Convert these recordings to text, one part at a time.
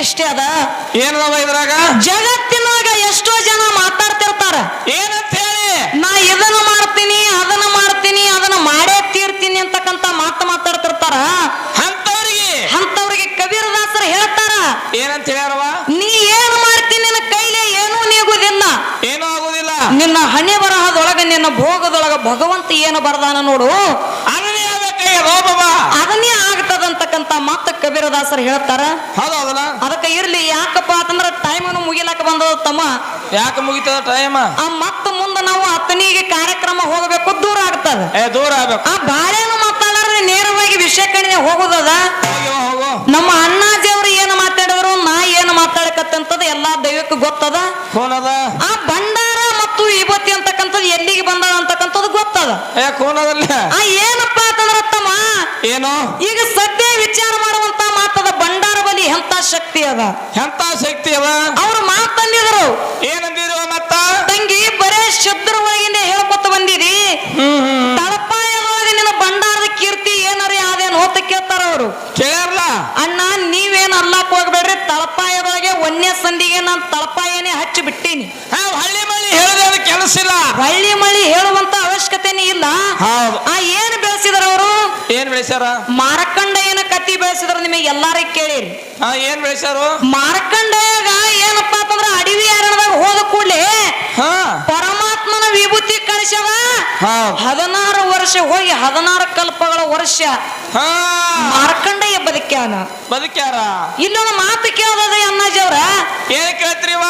ಇಷ್ಟೇ ಅದ? ಏನದವ ಇದ್ರಾಗ? ಜಗತ್ತಿನಾಗ ಎಷ್ಟೋ ಜನ ಮಾತಾಡ್ತಿರ್ತಾರ. ಏನಂತ ಹೇಳಿ? ನಾ ಇದನ್ನ ಮಾಡ್ತೀನಿ ಅದನ್ನ ಮಾಡ್ತೀನಿ ಅದನ್ನ ಮಾಡೇ ತೀರ್ತೀನಿ ಅಂತಕ್ಕಂತ ಮಾತು ಮಾತಾಡ್ತಿರ್ತಾರ. ಅಂತವ್ರಿಗೆ ಅಂತವ್ರಿಗೆ ಕಬೀರದಾಸರು ಹೇಳ್ತಾರ. ಏನಂತ ಹೇಳ್ಯಾರವ ನೀ ಏನು ಮಾಡ್ತೀನಿ ನಿನ್ನ ಕೈಲೇ ಏನೂ ನೀಗುದಿಲ್ಲ. ಏನೂ ಆಗುದಿಲ್ಲ. ನಿನ್ನ ಹಣೆ ಬರಹದೊಳಗ ನಿನ್ನ ಭೋಗದೊಳಗ ಭಗವಂತ ಏನು ಬರ್ದಾನ ನೋಡು. ಅದನ್ನೇ ಕಬೀರದಾಸರು ಹೇಳ್ತಾರ ಹೌದಲ್ಲ? ಅದಕ್ಕೆ ಇರ್ಲಿ ಯಾಕಪ್ಪ ಅಂತಂದ್ರ ಟೈಮ್ ಮುಗಿಲಾಕ ಬಂದದ ತಮ್ಮ. ಯಾಕೆ ಮುಗಿತದ ಟೈಮ್ ಆ ಮತ್ತ ಮುಂದೆ ನಾವು ಅತನಿಗೆ ಕಾರ್ಯಕ್ರಮ ಹೋಗಬೇಕು ದೂರ ಆಗ್ತದ. ಏ ದೂರ ಆಗ್ಬೇಕು. ಆ ಬಾಳೆನು ಮಾತಾಡಾರ ನೇರವಾಗಿ ವಿಷಯ ಕಡೆ ಹೋಗುದದ? ನಮ್ಮ ಅಣ್ಣಾಜಿ ಅಣ್ಣಾಜಿಯವರು ಏನು ಮಾತಾಡಿದ್ರು ನಾ ಏನು ಮಾತಾಡಕತ್ತಂತದ ಎಲ್ಲಾ ದೈವಕ್ಕೆ ಗೊತ್ತದ? ಆ ಭಂಡಾರ ಮತ್ತು ಇವತ್ತಿ ಅಂತಕ್ಕಂಥದ್ದು ಎಲ್ಲಿಗೆ ಬಂದದ ಅಂತಕ್ಕಂಥದ್ದು ಗೊತ್ತದ? ಏನಪ್ಪ ಅಂತಂದ್ರ ತಮ್ಮ ಏನು? ಈಗ ಸದ್ಯ ವಿಚಾರ ಮಾಡುವಂತ ಮಾತದ ಭಂಡಾರ ಬಲಿ ಎಂತ ಶಕ್ತಿ ಅದ ಎಂತ ಶಕ್ತಿ ಅದ ಅವ್ರು ಮಾತಂದಿದ್ರು ಏನಂದಿರುವ ಮತ್ತ? ತಂಗಿ ಬರೇ ಶಬ್ದರ ಒಳಗಿಂದ ಹೇಳ್ಕೊತ ಬಂದಿರಿ ತಳಪಾಯದೊಳಗೆ ನಿನ್ನ ಭಂಡಾರದ ಕೀರ್ತಿ ಏನಾರ ಅದೇನು ಅಂತ ಕೇಳ್ತಾರ ಅವರು? ಕೇಳಲ್ಲ ಅಣ್ಣ ನೀವೇನು ಅಲ್ಲಾಕ್ ಹೋಗ್ಬೇಡ್ರಿ. ತಳಪಾಯದೊಳಗೆ ಒಂದೇ ಸಂದಿಗೆ ನಾನು ತಳಪಾಯನೇ ಹಚ್ಚಿ ಬಿಟ್ಟೀನಿ. ಹಳ್ಳಿ ಮಳ್ಳಿ ಹೇಳದೆ ಅದು ಕೆಲಸ ಇಲ್ಲ. ಹಳ್ಳಿ ಮಳ್ಳಿ ಹೇಳುವಂತ ಅವಶ್ಯಕತೆನೇ ಇಲ್ಲ. ಆ ಏನ್ ಬೆಳೆಸಿದಾರ ಅವರು? ಏನ್ ಬೆಳೆಸ್ಯಾರ? ಮಾರಕಂಡೆಯನ ಕತ್ತಿ ಬೆಳೆಸಿದ್ರ ನಿಮಗೆ ಎಲ್ಲಾರು ಕೇಳಿರಿ ಹಾ ಏನ್ ಬೆಳೆಸಾರು ಮಾರಕಂಡೆಯಾಗ ಏನಪ್ಪಾ ಅಂತಂದ್ರ ಅಡವಿ ಅರಣ್ಯದಾಗ ಹೋದ ಕೂಡಲೇ ಹಾ. ಪರಮಾತ್ಮನ ವಿಭೂತಿ ಕಳಿಸ್ಯಾವ? ಹಾ. ಹದಿನಾರು ವರ್ಷ ಹೋಗಿ ಹದಿನಾರು ಕಲ್ಪಗಳ ವರ್ಷ ಹಾ. ಮಾರ್ಕಂಡೇಯ ಬದುಕ್ಯಾನ. ಬದುಕ್ಯಾರ? ಇಲ್ಲೊಂದು ಮಾತು ಕೇಳದ ಅಣ್ಣಾಜಿಯವ್ರ ಏನ್ ಕೇಳ್ತೀರಿವ?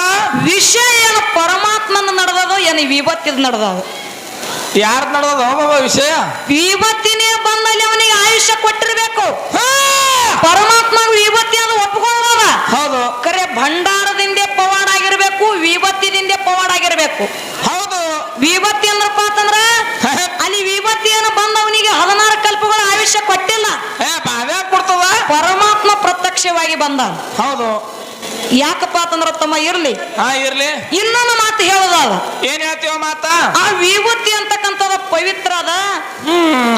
ವಿಷಯ ಏನು ಪರಮಾತ್ಮನ ನಡೆದದೋ ಏನು ವಿಭತ್ತಿದ ನಡೆದದು? ಯಾರ್ದು ನಡೆದ ವಿಷಯ? ವಿಭತ್ತಿನೇ ಬಂದಲ್ಲಿ ಅವನಿಗೆ ಆಯುಷ್ಯ ಕೊಟ್ಟಿರ್ಬೇಕು. ಹಾ! ಪರಮಾತ್ಮ ವಿಭತ್ತಿ ಅದು ಒಪ್ಕೊಳ್ಳೋದ ಹೌದು. ಕರೆ ಭಂಡಾರದಿಂದ ಪವಾಡ ಆಗಿರ್ಬೇಕು ವಿಭತ್ತಿದಿಂದ ಪವಾಡ ಆಗಿರ್ಬೇಕು ಹೌದು. ವಿಭತ್ತಿ ಅಂದ್ರಪ್ಪ ಅಂತಂದ್ರ ಅಲ್ಲಿ ವಿಭತ್ತಿ ಬಂದವನಿಗೆ ಹದಿನಾರು ಕಲ್ಪಗಳ ಆಯುಷ್ಯ ಕೊಟ್ಟಿಲ್ಲ. ಕೊಡ್ತದ? ಪರಮಾತ್ಮ ಪ್ರತ್ಯಕ್ಷವಾಗಿ ಬಂದ. ಹೌದು. ಯಾಕಪ್ಪ ಅಂತಂದ್ರ ತಮ್ಮ ಇರ್ಲಿ. ಹಾ ಇರ್ಲಿ. ಇನ್ನೊಂದು ಮಾತು ಹೇಳುದಾದ. ಏನ್ ಹೇಳ್ತೀವ ಮಾತ? ಆ ವಿಭೂತಿ ಅಂತಕ್ಕಂಥದ ಪವಿತ್ರ ಅದ.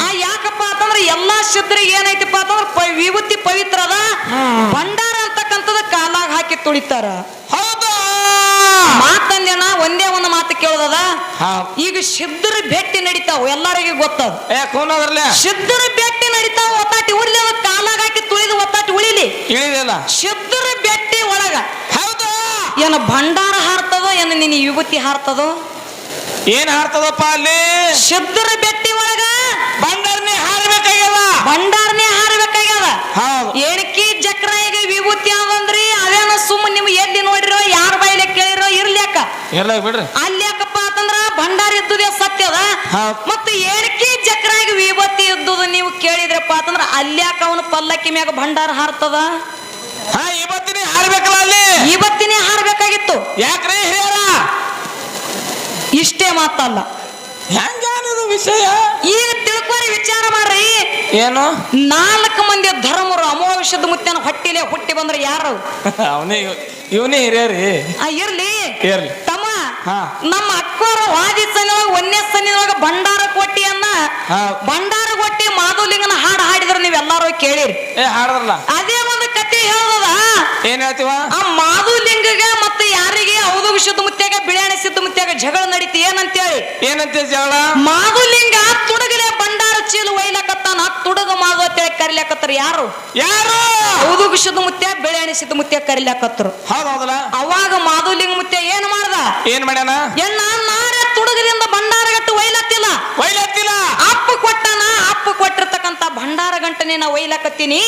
ಆ ಯಾಕಪ್ಪ ಅಂತಂದ್ರ ಎಲ್ಲಾ ಶುದ್ರಿಗೆ ಏನೈತಿಪ್ಪ ಅಂತಂದ್ರ ವಿಭೂತಿ ಪವಿತ್ರ ಅದ. ಭಂಡಾರ ಅಂತಕ್ಕಂಥದ ಕಾಲಾಗ ಹಾಕಿ ತುಳಿತಾರ. ಹೌದು. ಮಾತಂದೇನ ಒಂದೇ ಒಂದು ಮಾತು ಕೇಳೋದದ. ಈಗ ಸಿದ್ಧರ ಭೇಟಿ ನಡೀತಾವ ಎಲ್ಲರಿಗೂ ಗೊತ್ತದ. ಸಿದ್ಧರ ಭೇಟಿ ನಡೀತಾವ ಒತ್ತಾಟಿ ಉಳಿಲಿ ಕಾಲಾಗ ಹಾಕಿ ತುಳಿದು ಒತ್ತಾಟಿ ಉಳಿಲಿ. ಇಳಿದಿಲ್ಲ ಸಿದ್ಧರ ಭೇಟಿ ಒಳಗ. ಹೌದು. ಏನು ಭಂಡಾರ ಹಾರ್ತದೋ ಏನು ನಿನ್ನ ವಿಭೂತಿ ಹಾರ್ತದೋ? ಏನ್ ಹಾರ್ತದಪ್ಪ ಅಲ್ಲಿ? ಶುದ್ಧರ ಬೆಟ್ಟಿ ಒಳಗ. ಭಂಡಾರನೇ ಹಾರಬೇಕಾಗ್ಯದ. ಭಂಡಾರನೇ ಹಾರಬೇಕಾಗ್ಯದ. ಹೌದು. ಏನಕ್ಕಿ ಚಕ್ರ ಈಗ ವಿಭೂತಿ ಅದಂದ್ರಿ ಅದೇನ ಸುಮ್ಮ ನಿಮ್ ಎಲ್ಲಿ ನೋಡಿರೋ ಯಾರ ಬಾಯಿಲೆ ಕೇಳಿರೋ ಇರ್ಲ್ಯಾಕ. ಇರ್ಲಾಗ ಬಿಡ್ರಿ. ಅಲ್ಲಿ ಯಾಕಪ್ಪ ಅಂತಂದ್ರ ಭಂಡಾರ ಇದ್ದುದೇ ಸತ್ಯದ ಹೌದು. ಮತ್ತೆ ಏನಕ್ಕಿ ಈಗ ವಿಭೂತಿ ಇದ್ದುದು ನೀವು ಕೇಳಿದ್ರಪ್ಪ ಅಂತಂದ್ರ ಅಲ್ಯಾಕ ಅವನು ಪಲ್ಲಕ್ಕಿ ಮ್ಯಾಗ ಭಂಡಾರ ಹಾರ್ತದ. ಹಾ ಇವತ್ತಿನ ಹಾರ್ಬೇಕಲ್ಲ ಅಲ್ಲಿ? ಇವತ್ತಿನೇ ಹಾರಬೇಕಾಗಿತ್ತು. ಯಾಕ್ರೆ ಹಿರಿಯರ? ಇಷ್ಟೇ ಮಾತಲ್ಲ. ಹೆಂಗಾನದು ವಿಷಯ? ಈಗ ತಿಳ್ಕೊರಿ ವಿಚಾರ ಮಾಡ್ರಿ. ಏನು? ನಾಲ್ಕು ಮಂದಿ ಧರ್ಮರು ಅಮಾವಾಸ್ಯದ ಮುತ್ತನ ಹೊಟ್ಟಿಲೆ ಹುಟ್ಟಿ ಬಂದ್ರೆ ಯಾರು? ಅವನೇ ಇವನೇ ಹಿರಿಯರಿ. ಆ ಇರ್ಲಿ. ಇರ್ಲಿ. ತಮ್ಮ ಹಾ. ನಮ್ಮ ಅಕ್ಕೋರ ವಾದಿ ಸನ್ನಿವಾಗ ಒಂದೇ ಸನ್ನಿವಾಗ ಭಂಡಾರ ಕೊಟ್ಟಿಯನ್ನ ಹಾ. ಭಂಡಾರ ಕೊಟ್ಟಿ ಮಾಧುಲಿಂಗನ ಹಾಡು ಹಾಡಿದ್ರೆ ನೀವೆಲ್ಲಾರು ಕೇಳಿರಿ. ಏ ಹಾಡದ್ರಲ್ಲ? ಅದೇ ಒಂದು ಕತೆ ಹೇಳೋದ ಏನ್ ಹೇಳ್ತೀವ? ಆ ಮಾಧುಲಿಂಗಗ ಮತ್ತೆ ಯಾರಿಗೆ ಹೌದು ವಿಷದ ಮುತ್ಯಾಗ ಬಿಳಿಯಾಣಿ ಸಿದ್ಧ ಮುತ್ಯಾಗ ಜಗಳ ನಡೀತಿ ಏನಂತೇಳಿ? ಏನಂತ ಜಗಳ? ಮಾಧುಲಿಂಗ ತುಡಗಲೆ ಬಂಡಾರ ಚೀಲ ಒಯ್ಲಕತ್ತಾನ ತುಡಗ ಮಾಧು ಅಂತೇಳಿ ಕರಿಲಕತ್ತಾರ ಯಾರು? ಯಾರು? ಹೌದು ವಿಷದ ಮುತ್ಯ ಬಿಳಿಯಾಣಿ ಸಿದ್ಧ ಮುತ್ಯ ಕರಿಲಕತ್ತರು. ಹೌದು ಹೌದಲ್ಲ? ಅವಾಗ ಮಾಧುಲಿಂಗ ಮುತ್ಯ ಏನ್ ಮಾಡ್ದ? ಏನ್ ಮಾಡ್ಯಾನ? ಎಣ್ಣ ನಾರ ತುಡಗದಿಂದ ಭಂಡಾರ ಗಟ್ಟು ಒಯ್ಲತ್ತಿಲ್ಲ. ಒಯ್ಲತ್ತಿಲ್ಲ. ಭಂಡಾರ ಗಂಟನೆ ನಾ ಒಯ್ಲಕತ್ತೀನಿ.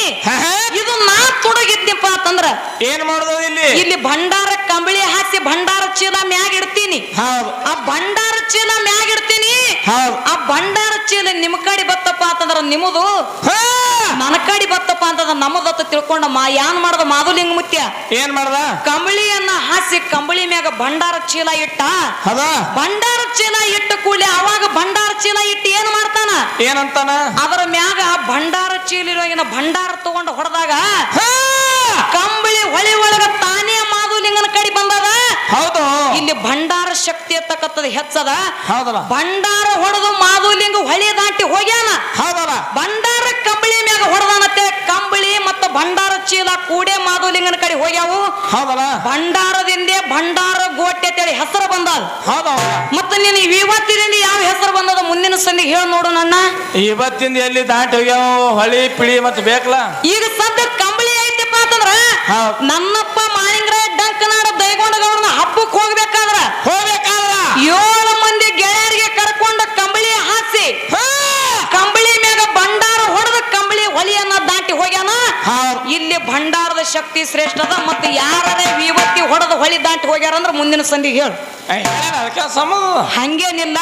ಇದು ನಾ ತುಡುಗಿದ್ನಪ್ಪ ಅಂತಂದ್ರ ಏನ್ ಮಾಡುದು ಇಲ್ಲಿ? ಇಲ್ಲಿ ಭಂಡಾರ ಕಂಬಳಿ ಹಾಕಿ ಭಂಡಾರ ಚೀಲ ಮ್ಯಾಗ ಇಡ್ತೀನಿ. ಆ ಭಂಡಾರ ಚೀಲ ಮ್ಯಾಗ ಇಡ್ತೀನಿ. ಆ ಭಂಡಾರ ಚೀಲ ನಿಮ್ ಕಡೆ ಬತ್ತಪ್ಪ ಅಂತಂದ್ರ ನಿಮ್ಮದು! ನನ್ನ ಕಡೆ ಬತ್ತಪ್ಪ ಅಂತಂದ್ರ ನಮ್ಮದತ್ತ ತಿಳ್ಕೊಂಡ ಮಾ ಏನ್ ಮಾಡ್ದ ಮಾಧುಲಿಂಗ ಮುತ್ಯ? ಏನ್ ಮಾಡ್ದ? ಕಂಬಳಿಯನ್ನ ಹಾಸಿ ಕಂಬಳಿ ಮ್ಯಾಗ ಭಂಡಾರ ಚೀಲ ಇಟ್ಟ. ಭಂಡಾರ ಚೀಲ ಇಟ್ಟ ಕೂಲಿ ಅವಾಗ ಭಂಡಾರ ಚೀಲ ಇಟ್ಟು ಏನ್ ಮಾಡ್ತಾನ? ಏನಂತಾನ? ಅದರ ಮ್ಯಾಗ ಭಂಡಾರ ಚೀಲ ಇರೋ ಭಂಡಾರ ತಗೊಂಡು ಹೊಡೆದಾಗ! ಕಂಬಳಿ ಹೊಳಿ ಒಳಗ ತಾನೇ ಮಾಧುಲಿಂಗನ ಕಡೆ ಬಂದದ ಹೌದು ಇಲ್ಲಿ ಭಂಡಾರ ಶಕ್ತಿ ಹೆಚ್ಚದ. ಹೌದಲ್ಲ. ಭಂಡಾರ ಹೊಡೆದು ಮಾಧುಲಿಂಗ ಹೊಳಿ ದಾಟಿ ಹೋಗ್ಯಾನ. ಹೌದಲ್ಲ. ಭಂಡಾರ ಕಂಬಳಿ ಮ್ಯಾಗ ಹೊಡೆದಾನತ್ತೆ ಕಂಬಳಿ ಮತ್ತು ಭಂಡಾರ ಚೀಲ ಕೂಡೆ ಮಾಧುಲಿಂಗನ ಕಡೆ ಹೋಗ್ಯಾವು. ಹೌದಲ್ಲ. ಭಂಡಾರದಿಂದೇ ಭಂಡಾರ ಗೋಟೆ ಅಂತೇಳಿ ಹೆಸರು ಬಂದದ. ಹೌದೌದ ಮತ್ತೆ ನೀನು ಇವತ್ತಿನಿಂದ ಯಾವ ಹೆಸರು ಬಂದದ ಮುಂದಿನ ಸಂದಿಗೆ ಹೇಳಿ ನೋಡು ನನ್ನ. ಇವತ್ತಿಂದ ಎಲ್ಲಿ ದಾಟಿ ಹೋಗ್ಯಾವ? ಹೊಳಿ ಪಿಳಿ ಮತ್ತೆ ಬೇಕಲ್ಲ ಈಗ ಸದ್ಯ ಕಂಬಳಿ ಐತಿಪ್ಪ ಅಂತಂದ್ರ. ನನ್ನಪ್ಪ ಮಾಳಿಂಗ್ರ ಡಂಕನಾಡ ಗೌಡನ ಹಬ್ಬಕ್ಕೆ ಹೋಗ್ಬೇಕಾದ್ರ ಹೋಗ್ಬೇಕಾದ್ರ ಏಳು ಮಂದಿ ಗೆಳೆಯರಿಗೆ ಕರ್ಕೊಂಡ ಕಂಬಳಿ ಹಾಸಿ. ಕಂಬಳಿ ಮ್ಯಾಗ ಭಂಡಾರ ಹೊಡೆದ ಕಂಬಳಿ ಹೊಲಿಯನ್ನ ದಾಟಿ ಹೋಗ್ಯಾನ. ಇಲ್ಲಿ ಭಂಡಾರದ ಶಕ್ತಿ ಶ್ರೇಷ್ಠದ ಮತ್ತೆ ಯಾರೇ ವಿವತ್ತಿ ಹೊಡೆದ ಹೊಳಿ ದಾಟಿ ಹೋಗ್ಯಾರ ಅಂದ್ರೆ ಮುಂದಿನ ಸಂದಿಗೆ ಹೇಳು. ಹಂಗೇನಿಲ್ಲ.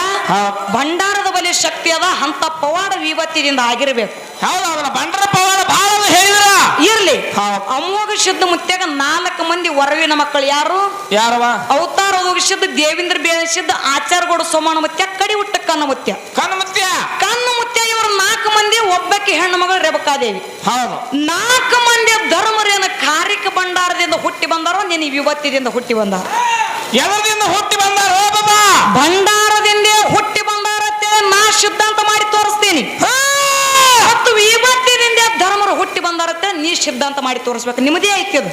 ಭಂಡಾರದ ಬಲಿ ಶಕ್ತಿ ಅದ ಅಂತ ಪವಾಡ ವಿವತ್ತಿದಿಂದ ಆಗಿರ್ಬೇಕು. ಹೌದು ಭಂಡಾರ ಪವಾಡ ಬಹಳ ಹೇಳಿದ್ರ? ಇರ್ಲಿ. ಅಮೋಘ ಶುದ್ಧ ಮುತ್ಯಾಗ ನಾಲ್ಕು ಮಂದಿ ವರವಿನ ಮಕ್ಕಳು ಯಾರು? ಯಾರವ? ಅವತಾರ ಒದಗಿಸಿದ್ದ ದೇವೇಂದ್ರ ಬೇಳಿಸಿದ್ದ ಆಚಾರಗೋಡ ಸೋಮಾನ ಮುತ್ಯ ಕಡಿ ಹುಟ್ಟ ಕನ್ನ ಮುತ್ಯ. ಕಣ್ಣು ಮುತ್ಯ? ಕನ್ನ ಮುತ್ಯ ಇವರು ನಾಲ್ಕು ಮಂದಿ ಒಬ್ಬಕ್ಕೆ ಹೆಣ್ಣು ಮಗಳು ರೇಬಕಾದೇವಿ ಹೌದು. ನಾಲ್ಕು ಮಂದಿ ಧರ್ಮರೇನ ಕಾರಿಕ ಭಂಡಾರದಿಂದ ಹುಟ್ಟಿ ಬಂದಾರೋ ನಿನ್ನ ವಿವತ್ತಿದಿಂದ ಹುಟ್ಟಿ ಬಂದಾರ. ಎದರದಿಂದ ಹುಟ್ಟಿ ಬಂದಾರ ಭಂಡಾರದಿಂದ ಹುಟ್ಟಿ ಬಂದಾರ ಅಂತೇಳಿ ನಾ ಅಂತ ಮಾಡಿ ತೋರಿಸ್ತೀನಿ. ಹಾ. ಮತ್ತು ಹುಟ್ಟಿ ಬಂದಾರತ್ತೆ ನೀ ಸಿದ್ಧಾಂತ ಮಾಡಿ ತೋರಿಸ್ಬೇಕು. ನಿಮ್ಮದೇ ಐತಿ ಅದು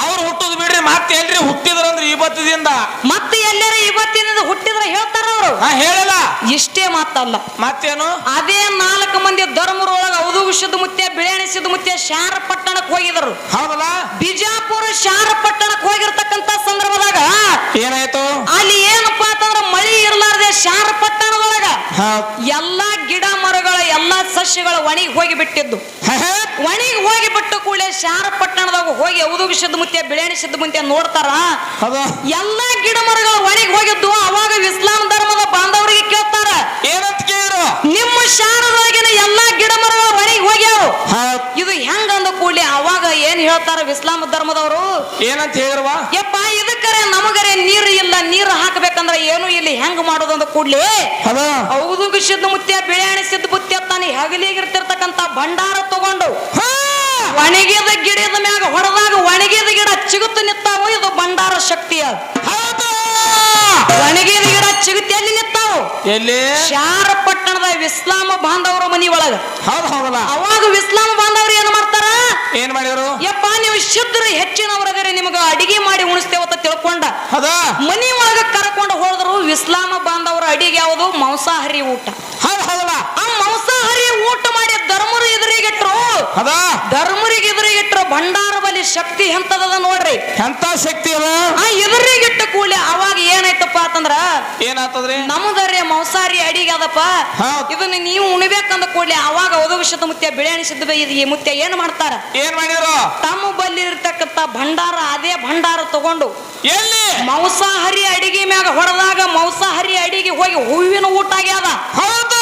ಅವ್ರು ಹುಟ್ಟುದು ಬಿಡ್ರಿ ಮತ್ತೆ ಎಲ್ರಿ ಹುಟ್ಟಿದ್ರಂದ್ರೆ ಇವತ್ತಿದಿಂದ ಮತ್ತೆ ಎಲ್ಲರ ಇವತ್ತಿನಿಂದ ಹುಟ್ಟಿದ್ರ ಹೇಳ್ತಾರ ಅವರು. ಹೇಳಲ್ಲ ಹೇಳಿಲ್ಲ. ಇಷ್ಟೇ ಮಾತಲ್ಲ. ಮತ್ತೇನು? ಅದೇ ನಾಲ್ಕು ಮಂದಿ ಧರ್ಮರೊಳಗ ಅವಧು ವಿಷದ ಮುತ್ಯ ಬಿಳೆಣಿಸಿದ ಸಿದ್ಧ ಮುತ್ಯ ಶಾರ ಪಟ್ಟಣಕ್ಕೆ ಹೋಗಿದರು ಹೌದಲ್ಲ? ಬಿಜಾಪುರ ಶಾರ ಪಟ್ಟಣಕ್ಕೆ ಹೋಗಿರ್ತಕ್ಕಂತ ಸಂದರ್ಭದಾಗ ಏನಾಯ್ತು? ಅಲ್ಲಿ ಏನಪ್ಪಾ ಅಂತಂದ್ರ ಮಳಿ ಇರ್ಲಾರ್ದೆ ಶಾರ ಪಟ್ಟಣದೊಳಗ ಹೌದ್. ಎಲ್ಲಾ ಎಲ್ಲಾ ಸಸ್ಯಗಳ ಒಣಗಿ ಹೋಗಿ ಬಿಟ್ಟಿದ್ದು ಒಣಗಿ ಹೋಗಿ ಬಿಟ್ಟು ಕೂಡಲೇ ಶಾರ ಪಟ್ಟಣದಾಗ ಹೋಗಿ ಮುತ್ಯ ಬಿಳಿಯಾಣಿ ಸಿದ್ದ ಮುತ್ಯ ನೋಡ್ತಾರ. ಎಲ್ಲ ಎಲ್ಲಾ ಗಿಡ ಮರಗಳು ಒಣಗಿ ಹೋಗಿದ್ದು. ಅವಾಗ ಇಸ್ಲಾಂ ಧರ್ಮದ ಬಾಂಧವರಿಗೆ ಕೇಳ್ತಾರ. ಏನಂತ ನಿಮ್ಮ ಶಾರದೊಳಗಿನ ಎಲ್ಲಾ ಗಿಡ ಮರಗಳು ಒಣಗಿ ಹೋಗ್ಯಾವ. ಇದು ಇದು ಹೆಂಗ ಅಂದ ಕೂಡಲೇ ಅವಾಗ ಏನ್ ಹೇಳ್ತಾರ ಇಸ್ಲಾಂ ಧರ್ಮದವರು? ಏನಂತ ಹೇಳಿರುವ ಯಪ್ಪ ಇದಕ್ಕರೆ ನಮಗರೆ ನೀರು ಇಲ್ಲ ನೀರು ಹಾಕಬೇಕಂದ್ರೆ ಏನು ಇಲ್ಲಿ ಹೆಂಗ್ ಮಾಡೋದು ಅಂತ ಕೂಡ್ಲಿ? ಹೌದು? ಸಿದ್ಧ ಮುತ್ಯ ಬಿಳಿಯಾಣಿ ಸಿದ್ಧ ಮುತ್ಯ ತಾನೆ ಹಗಲಿಗಿರ್ತಿರ್ತಕ್ಕಂತ ಭಂಡಾರ ತಗೊಂಡು ಒಣಗಿದ ಗಿಡದ ಮ್ಯಾಗ ಹೊಡೆದಾಗ ಒಣಗಿದ ಗಿಡ ಚಿಗುತ್ತು ನಿತ್ತಾವು ಇದು ಭಂಡಾರ ಶಕ್ತಿ ಅದು ಹೌದು? ಒಣಗಿದ ಗಿಡ ಚಿಗುತ್ತಿ ಎಲ್ಲಿ ನಿಂತಾವ? ಎಲ್ಲಿ? ಶಾರ ಪಟ್ಟಣದ ವಿಸ್ಲಾಮ ಬಾಂಧವರ ಮನಿ ಒಳಗ. ಹೌದು ಹೌದಲ್ಲ? ಅವಾಗ ಇಸ್ಲಾಮ ಬಾಂಧವರು ಏನ್ ಮಾಡ್ತಾರ? ಏನ್ ಮಾಡಿದ್ರು? ಯಪ್ಪ ನೀವು ಶುದ್ಧರು ಹೆಚ್ಚಿನವರದರೆ ನಿಮಗ ಅಡಿಗೆ ಮಾಡಿ ಉಣಿಸ್ತೇವತ್ತ ತಿಳ್ಕೊಂಡ. ಹೌದಾ? ಮನಿ ಒಳಗ ಕರ್ಕೊಂಡು ಹೋದ್ರು ವಿಸ್ಲಾಮ ಬಾಂಧವರ ಅಡಿಗೆ ಯಾವುದು? ಮಾಂಸಾಹಾರಿ ಊಟ. ಹೌದು ಹೌದಲ್ಲ? ಆ ಮಾಂಸಾಹಾರಿ ಊಟ ಮಾಡಿ ಧರ್ಮರು ಎದುರಿಗಿಟ್ರು. ಅದ ಧರ್ಮರಿಗೆ ಎದುರಿಗಿಟ್ರು. ಬಲಿ ಶಕ್ತಿ ಎಂತದ ನೋಡ್ರಿ. ಎಂತ ಶಕ್ತಿ ಅದ? ಆ ಎದುರಿಗಿಟ್ಟ ಕೂಲಿ ಅವಾಗ ಏನಾಯ್ತಪ್ಪ ಅಂತಂದ್ರ ಏನಾಗ್ತದ್ರಿ ನಮ್ಮದರೇ ಮೌಸಾರಿ ಅಡಿಗೆ ಅದಪ್ಪ. ಹೌದ್. ಇದನ್ನ ನೀವು ಉಣಿಬೇಕಂದ ಕೂಡಲೇ ಅವಾಗ ಒದಗಿಸಿದ ಮುತ್ಯ ಬಿಳಿಯಾಣಿ ಸಿದ್ಧ ಈ ಮುತ್ಯ ಏನ್ ಮಾಡ್ತಾರ? ಏನ್ ಮಾಡಿದ್ರು? ತಮ್ಮ ಬಲ್ಲಿ ಇರ್ತಕ್ಕಂತ ಭಂಡಾರ ಅದೇ ಭಂಡಾರ ತಗೊಂಡು ಎಲ್ಲಿ? ಮಾಂಸಾಹಾರಿ ಅಡಿಗೆ ಮ್ಯಾಗ ಹೊಡೆದಾಗ ಮಾಂಸಾಹಾರಿ ಅಡಿಗೆ ಹೋಗಿ ಹೂವಿನ ಊಟ ಆಗ್ಯಾದ. ಹೌದು.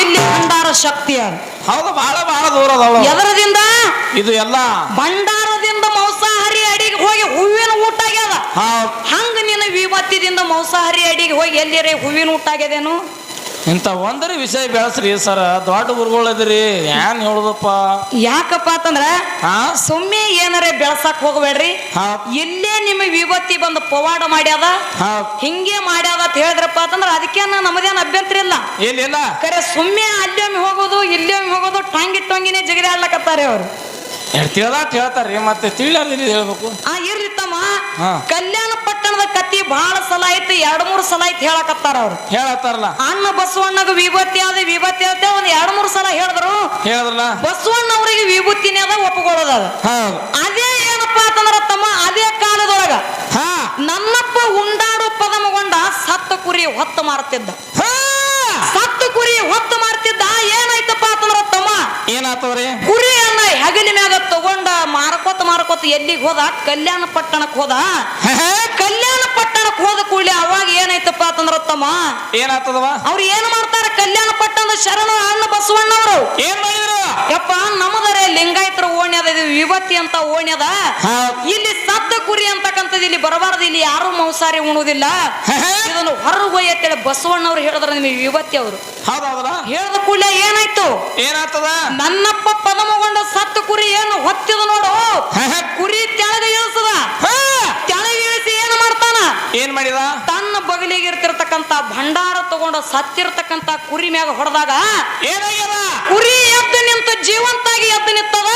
ಇಲ್ಲಿ ಭಂಡಾರ ಶಕ್ತಿ ಅದ. ಹೌದು ಬಹಳ ಬಹಳ ದೂರ ಅದಾವ. ಎದರದಿಂದ? ಇದು ಎಲ್ಲ. ಹೋಗಿ ಹೂವಿನ ಊಟ ಆಗ್ಯದ. ಹಂಗ ನಿನ್ನ ವಿವತ್ತಿದಿಂದ ಮಾಂಸಾಹಾರಿ ಅಡಿಗೆ ಹೋಗಿ ಎಲ್ಲಿರಿ ಹೂವಿನ ಊಟ ಆಗ್ಯದೇನು? ಇಂಥ ಒಂದರೆ ವಿಷಯ ಬೆಳಸ್ರಿ ಸರ. ದೊಡ್ಡ ಗುರುಗಳದಿರಿ ಏನ್ ಹೇಳುದಪ್ಪ? ಯಾಕಪ್ಪ ಅಂತಂದ್ರ ಸುಮ್ಮನೆ ಏನಾರ ಬೆಳಸಕ್ ಹೋಗ್ಬೇಡ್ರಿ. ಇಲ್ಲೇ ನಿಮ್ಮ ವಿಭತ್ತಿ ಬಂದು ಪವಾಡ ಮಾಡ್ಯಾದ. ಹಿಂಗೆ ಮಾಡ್ಯಾದ ಅಂತ ಹೇಳಿದ್ರಪ್ಪ ಅಂತಂದ್ರ ಅದಕ್ಕೆ ನಮ್ಮದೇನು ಅಭ್ಯಂತರ ಇಲ್ಲ. ಏನಿಲ್ಲ. ಕರೆ ಸುಮ್ಮನೆ ಅಲ್ಲೊಮ್ಮೆ ಹೋಗೋದು ಇಲ್ಲೊಮ್ಮೆ ಹೋಗೋದು ಟಾಂಗಿ ಟೊಂಗಿನೇ ಜಗಿದಾಡ್ಲಕತ್ತಾರೆ ಅವರು. ತಿಳ್ದಾಟ್ ಹೇಳ್ತಾರ್ರಿ ಮತ್ತೆ ತಿಳಿಯಾರ್ದಿಲ್ಲ ಹೇಳ್ಬೇಕು? ಆ ಇರ್ಲಿ ತಮ್ಮ. ಹಾ. ಕಲ್ಯಾಣ ಪಟ್ಟಣದ ಕತ್ತಿ ಬಹಳ ಸಲ ಐತಿ ಎರಡ್ ಮೂರ್ ಸಲ ಐತಿ ಹೇಳಕತ್ತಾರ ಅವ್ರು. ಹೇಳತ್ತಾರಲ್ಲ? ಅಣ್ಣ ಬಸವಣ್ಣಗ ವಿಭೂತಿ ಅದ ವಿಭೂತಿ ಅದ ಒಂದ್ ಎರಡ್ ಮೂರ್ ಸಲ ಹೇಳಿದ್ರು. ಹೇಳಿದ್ರಲ್ಲ? ಬಸವಣ್ಣ ಅವರಿಗೆ ವಿಭೂತಿನೇ ಅದ ಒಪ್ಪಿಕೊಳ್ಳೋದ ಹೌದು. ಅದೇ ಏನಪ್ಪಾ ಅಂತಂದ್ರ ತಮ್ಮ ಅದೇ ಕಾಲದೊಳಗ ಹಾ. ನನ್ನಪ್ಪ ಉಂಡಾಡು ಪದಮಗೊಂಡ ಸತ್ತ ಕುರಿ ಹೊತ್ತು ಮಾರುತ್ತಿದ್ದ. ಹಾ. ಸತ್ತು ಕುರಿ ಹೊತ್ತು ಮಾರ್ತಿದ್ದ ಏನಾಯ್ತಪ್ಪ ಅಂತಂದ್ರ ತಮ್ಮ ಏನಾತವ್ರಿ ಕುರಿಯನ್ನ ಹೆಗಲಿ ಮ್ಯಾಗ ತಗೊಂಡ ಮಾರ್ಕೋತ ಎಲ್ಲಿಗೆ ಹೋದ? ಕಲ್ಯಾಣ ಪಟ್ಟಣಕ್ಕೆ ಹೋದ? ಕಲ್ಯಾಣ ಪಟ್ಟಣಕ್ಕೆ ಹೋದ ಕೂಡಲೇ ಅವಾಗ ಏನಾಯ್ತಪ್ಪ ಅಂತಂದ್ರ ತಮ್ಮ? ಏನಾಗ್ತದವ? ಅವ್ರು ಏನ್ ಮಾಡ್ತಾರ? ಕಲ್ಯಾಣ ಪಟ್ಟಣದ ಶರಣ ಅಣ್ಣ ಬಸವಣ್ಣವರು. ಏನ್ ಮಾಡಿದ್ರು? ಯಪ್ಪ ನಮ್ಮದರೆ ಲಿಂಗಾಯತರ ಓಣ್ಯದ ಇದು ವಿಭತ್ತಿ ಅಂತ ಓಣ್ಯದ. ಇಲ್ಲಿ ಸದ್ದ ಕುರಿ ಇಲ್ಲಿ ಬರಬಾರದು. ಇಲ್ಲಿ ಯಾರು ಮಾಂಸಾರಿ ಉಣುವುದಿಲ್ಲ ಇದನ್ನು ಹೊರಗೆ ಅಂತೇಳಿ ಬಸವಣ್ಣವ್ರು ಹೇಳಿದ್ರ ನಿಮಗೆ ಯುವತಿ ಅವರು. ಹೇಳದ ಹೇಳಿದ ಕೂಡಲೇ ಏನಾಯ್ತು? ಏನಾಗ್ತದ? ನನ್ನಪ್ಪ ಪದಮಗೊಂಡ ಸತ್ತು ಕುರಿ ಏನು ಹೊತ್ತಿದ ನೋಡು. ಕುರಿ ತೆಳಗ ಇಳಿಸದ. ಏನು ಏನ್ ಮಾಡಿದ? ತನ್ನ ಬಗಲಿಗೆ ಇರ್ತಿರ್ತಕ್ಕಂತ ಭಂಡಾರ ತಗೊಂಡ ಸತ್ತಿರ್ತಕ್ಕಂತ ಕುರಿ ಮ್ಯಾಗ ಹೊಡೆದಾಗ ಏನಾಗ್ಯದ? ಕುರಿ ಎದ್ದು ನಿಂತು ಜೀವಂತಾಗಿ ಎದ್ದು ನಿಂತದ?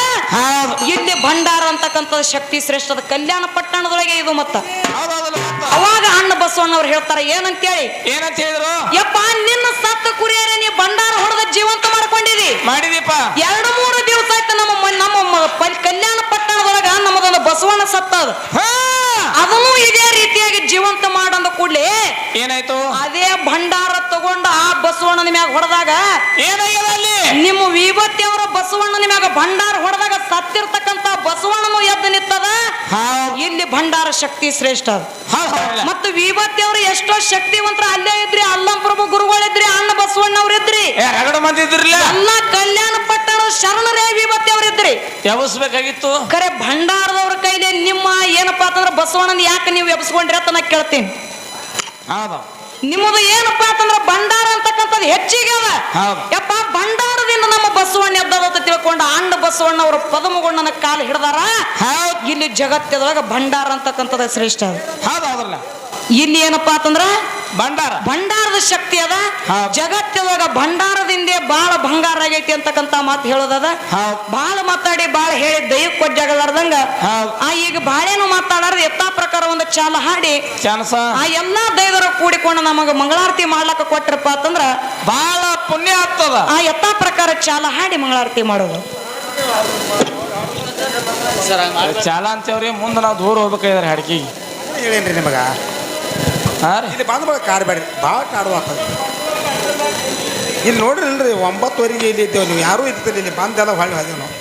ಇಲ್ಲಿ ಭಂಡಾರ ಅಂತಕ್ಕಂತ ಶಕ್ತಿ ಶ್ರೇಷ್ಠದ ಕಲ್ಯಾಣ ಪಟ್ಟಣದೊಳಗೆ ಇದು ಮತ್ತ? ಅವಾಗ ಅಣ್ಣ ಬಸವಣ್ಣವ್ರು ಹೇಳ್ತಾರ ಏನಂತೇಳಿ? ಏನಂತ ಹೇಳಿದ್ರು? ಯಪ್ಪ ನಿನ್ನ ಸತ್ತ ಕುರಿಯರೆ ನೀ ಭಂಡಾರ ಹೊಡೆದ ಜೀವಂತ ಮಾಡ್ಕೊಂಡಿದಿ. ಮಾಡಿದೀಪ. ಎರಡು ಮೂರು ದಿವಸ ಆಯ್ತು ನಮ್ಮ ನಮ್ಮ ಕಲ್ಯಾಣ ಪಟ್ಟಣದೊಳಗ ನಮ್ಮದೊಂದು ಬಸವಣ್ಣ ಸತ್ತದ ಹಾ ಅದನ್ನು ಇದೇ ರೀತಿಯಾಗಿ ಜೀವಂತ ಮಾಡಂದ ಕೂಡ್ಲೆ ಏನಾಯ್ತು? ಅದೇ ಭಂಡಾರ ತಗೊಂಡು ಆ ಬಸವಣ್ಣನ ಮ್ಯಾಗ ಹೊಡೆದಾಗ ಏನಾಗ್ಯದ ಅಲ್ಲಿ? ನಿಮ್ಮ ವಿಭತ್ತಿ ಅವರ ಬಸವಣ್ಣನ ಮ್ಯಾಗ ಭಂಡಾರ ಹೊಡೆದಾಗ ಸತ್ತಿರ್ತಕ್ಕಂತ ಬಸವಣ್ಣನು ಎದ್ದು ನಿತ್ತದ ಇಲ್ಲಿ ಭಂಡಾರ ಶಕ್ತಿ ಶ್ರೇಷ್ಠ. ಮತ್ತು ವಿಭತ್ತಿ ಅವರು ಎಷ್ಟೋ ಶಕ್ತಿವಂತರ ಅಲ್ಲೇ ಇದ್ರಿ ಅಲ್ಲಂ ಪ್ರಭು ಗುರುಗಳಿದ್ರಿ ಅಣ್ಣ ಬಸವಣ್ಣವ್ರು ಇದ್ರಿ. ಎರಡು ಮಂದಿ ಇದ್ರಲ್ಲ ಎಲ್ಲ ಕಲ್ಯಾಣ ಪಟ್ಟಣ ಶರಣರೇ ವಿಭತ್ತಿ ಅವ್ರ ಇದ್ರಿ. ಖರೆ ಭಂಡಾರದವ್ರ ಕೈಲಿ ನಿಮ್ಮ ಏನಪ್ಪಾ ಅಂತಂದ್ರೆ ಬಸವಣ್ಣನ ಯಾಕೆ ನೀವು ಎಬ್ಸ್ಕೊಂಡ್ರಿ ಅಂತ ನಾ ಕೇಳ್ತೀನಿ. ಹೌದು. ನಿಮ್ಮದು ಏನಪ್ಪಾ ಅಂತಂದ್ರೆ ಭಂಡಾರ ಅಂತಕ್ಕಂಥದ್ದು ಹೆಚ್ಚಿಗೆ ಅದ. ಹೌದು. ಯಪ್ಪ ಭಂಡಾರದಿಂದ ನಮ್ಮ ಬಸವಣ್ಣ ಎದ್ದದ ಅಂತ ತಿಳ್ಕೊಂಡು ಅಣ್ಣ ಬಸವಣ್ಣ ಅವರು ಪದಮಗೊಂಡನ ಕಾಲು ಹಿಡ್ದಾರ? ಹೌದು. ಇಲ್ಲಿ ಜಗತ್ತದೊಳಗ ಭಂಡಾರ ಅಂತಕ್ಕಂಥದ್ದು ಶ್ರೇಷ್ಠ ಅದ. ಹೌದು ಹೌದಲ್ಲ ಇಲ್ಲಿ ಏನಪ್ಪಾ ಅಂತಂದ್ರ ಭಂಡಾರ. ಭಂಡಾರದ ಶಕ್ತಿ ಅದ. ಜಗತ್ತಿನೊಳಗ ಭಂಡಾರದಿಂದ ಬಾಳ ಬಂಗಾರ ಆಗೈತಿ ಅಂತಕ್ಕಂತ ಮಾತು ಹೇಳೋದದ. ಹೌದು ಬಾಳ ಮಾತಾಡಿ ಬಾಳ ಹೇಳಿ ದೈವ ಕೊಜ್ಜಾಗಲಾರ್ದಂಗ ಹೌದು ಆ ಈಗ ಬಾಳೇನು ಮಾತಾಡಾರ ಎತ್ತಾ ಪ್ರಕಾರ ಒಂದು ಚಾಲ ಹಾಡಿ. ಚಾನ್ಸ ಆ ಎಲ್ಲಾ ದೈವರು ಕೂಡಿಕೊಂಡು ನಮಗ ಮಂಗಳಾರತಿ ಮಾಡ್ಲಕ್ಕ ಕೊಟ್ರಪ್ಪ ಅಂತಂದ್ರ ಬಾಳ ಪುಣ್ಯ ಆಗ್ತದ. ಆ ಎತ್ತಾ ಪ್ರಕಾರ ಚಾಲ ಹಾಡಿ ಮಂಗಳಾರತಿ ಮಾಡೋದು. ಚಾಲ ಅಂತೇವ್ರಿ ಮುಂದೆ ನಾವು ದೂರ ಹೋಗ್ಬೇಕಾದ್ರೆ ಹಡಕಿಗೆ ಹೇಳೇನ್ರಿ ನಿಮಗ? ಹಾ ರೀ. ಇಲ್ಲಿ ಬಂದ ಕಾರ್ ಬೇಡ್ರಿ ಭಾಳ ಕಾಡು ಆಗ್ತದೆ ಇಲ್ಲಿ ನೋಡ್ರಿ ಇಲ್ರಿ, ಒಂಬತ್ತುವರೆಗೆ ಇಲ್ಲಿ ಇದ್ದೇವೆ ನೀವು. ಯಾರೂ ಇರ್ತೀರಿ ಇಲ್ಲಿ. ಬಂದೆಲ್ಲ ಹೊಳ್ಳಿ ಹೋದೇವು ನಾವು.